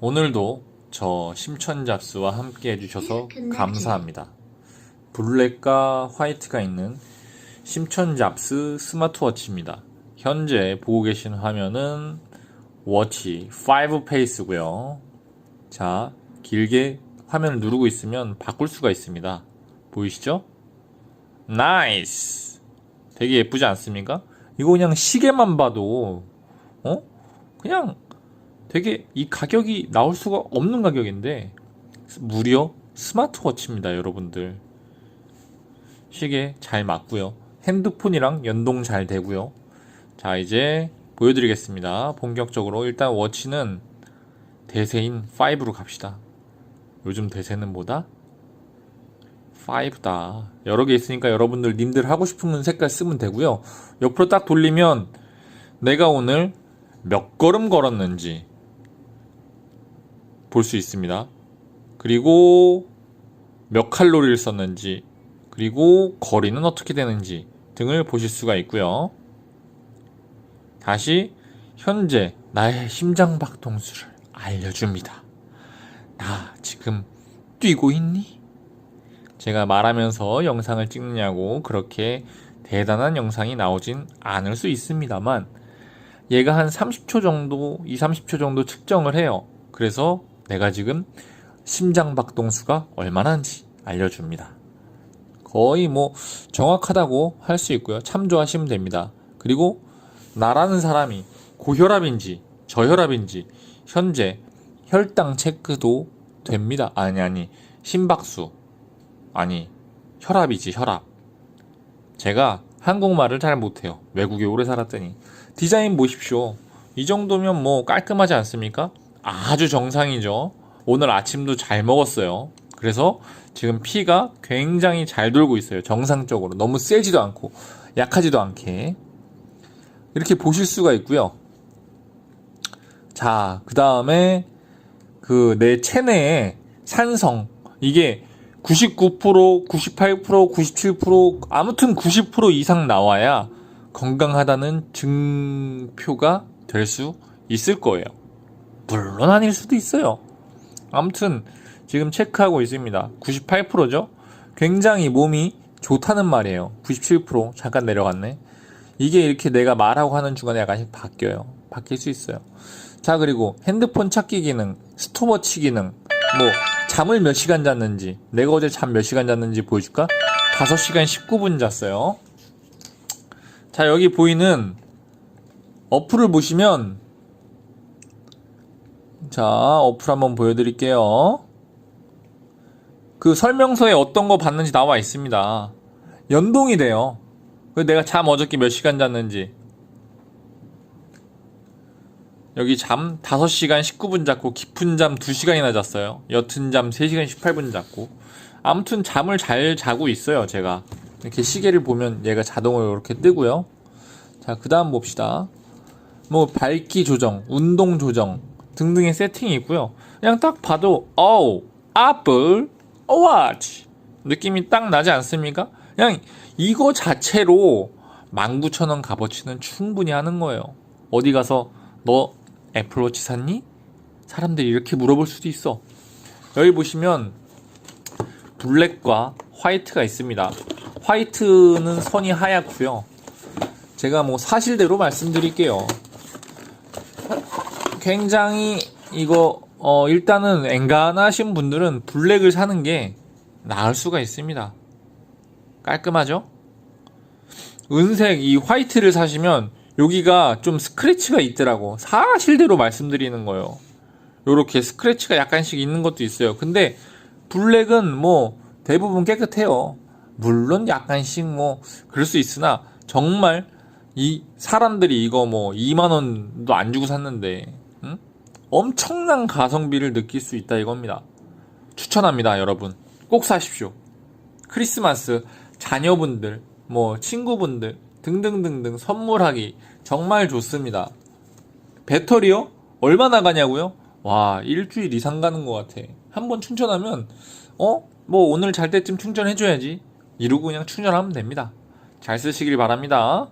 오늘도 저 심천잡스와 함께 해주셔서 감사합니다. 블랙과 화이트가 있는 심천잡스 스마트워치입니다. 현재 보고 계신 화면은 워치 5 페이스고요. 자, 길게 화면을 누르고 있으면 바꿀 수가 있습니다. 보이시죠? 나이스! 되게 예쁘지 않습니까? 이거 그냥 시계만 봐도, 어? 그냥 되게 이 가격이 나올 수가 없는 가격인데, 무려 스마트워치입니다, 여러분들. 시계 잘 맞고요. 핸드폰이랑 연동 잘 되고요. 자, 이제 보여드리겠습니다. 본격적으로. 일단 워치는 대세인 5로 갑시다. 요즘 대세는 뭐다? 5다. 여러 개 있으니까 여러분들 님들 하고 싶은 색깔 쓰면 되고요. 옆으로 딱 돌리면 내가 오늘 몇 걸음 걸었는지 볼 수 있습니다. 그리고 몇 칼로리를 썼는지 그리고 거리는 어떻게 되는지 등을 보실 수가 있고요. 다시 현재 나의 심장 박동수를 알려줍니다. 나 지금 뛰고 있니? 제가 말하면서 영상을 찍느냐고 그렇게 대단한 영상이 나오진 않을 수 있습니다만 얘가 한 30초 정도, 2, 30초 정도 측정을 해요. 그래서 내가 지금 심장 박동수가 얼마나인지 알려줍니다. 거의 뭐 정확하다고 할 수 있고요. 참조하시면 됩니다. 그리고 나라는 사람이 고혈압인지 저혈압인지 현재 혈당 체크도 됩니다. 아니 아니 심박수 아니 혈압이지 혈압. 제가 한국말을 잘 못해요. 외국에 오래 살았더니 디자인 보십시오. 이 정도면 뭐 깔끔하지 않습니까? 아주 정상이죠. 오늘 아침도 잘 먹었어요. 그래서 지금 피가 굉장히 잘 돌고 있어요. 정상적으로. 너무 세지도 않고 약하지도 않게. 이렇게 보실 수가 있고요. 자, 그 다음에 그 내 체내에 산성 이게 99%, 98%, 97% 아무튼 90% 이상 나와야 건강하다는 증표가 될 수 있을 거예요. 물론 아닐 수도 있어요. 아무튼 지금 체크하고 있습니다. 98%죠? 굉장히 몸이 좋다는 말이에요. 97% 잠깐 내려갔네. 이게 이렇게 내가 말하고 하는 중간에 약간씩 바뀌어요. 바뀔 수 있어요. 자, 그리고 핸드폰 찾기 기능, 스톱워치 기능, 뭐, 잠을 몇 시간 잤는지, 내가 어제 잠 몇 시간 잤는지 보여줄까? 5시간 19분 잤어요. 자, 여기 보이는 어플을 보시면, 자, 어플 한번 보여드릴게요. 그 설명서에 어떤 거 봤는지 나와 있습니다. 연동이 돼요. 그 내가 잠 어저께 몇 시간 잤는지. 여기 잠 5시간 19분 잤고 깊은 잠 2시간이나 잤어요. 옅은 잠 3시간 18분 잤고. 아무튼 잠을 잘 자고 있어요, 제가. 이렇게 시계를 보면 얘가 자동으로 이렇게 뜨고요. 자, 그 다음 봅시다. 뭐 밝기 조정, 운동 조정 등등의 세팅이 있고요. 그냥 딱 봐도 어우, 워치 느낌이 딱 나지 않습니까? 그냥 이거 자체로 19,000원 값어치는 충분히 하는 거예요. 어디 가서 너 애플워치 샀니? 사람들이 이렇게 물어볼 수도 있어. 여기 보시면 블랙과 화이트가 있습니다. 화이트는 선이 하얗고요. 제가 뭐 사실대로 말씀드릴게요. 굉장히 이거 어 일단은 엔간하신 분들은 블랙을 사는 게 나을 수가 있습니다. 깔끔하죠? 은색 이 화이트를 사시면 여기가 좀 스크래치가 있더라고. 사실대로 말씀드리는 거예요. 요렇게 스크래치가 약간씩 있는 것도 있어요. 근데 블랙은 뭐 대부분 깨끗해요. 물론 약간씩 뭐 그럴 수 있으나 정말 이 사람들이 이거 뭐 2만 원도 안 주고 샀는데 응? 엄청난 가성비를 느낄 수 있다 이겁니다. 추천합니다, 여러분. 꼭 사십시오. 크리스마스 자녀분들, 뭐 친구분들 등등등등 선물하기 정말 좋습니다. 배터리요? 얼마 나 가냐고요? 와, 일주일 이상 가는 것 같아. 한 번 충전하면, 어? 뭐 오늘 잘 때쯤 충전해줘야지. 이러고 그냥 충전하면 됩니다. 잘 쓰시길 바랍니다.